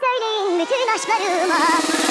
söyleyin bütün aşklarıma.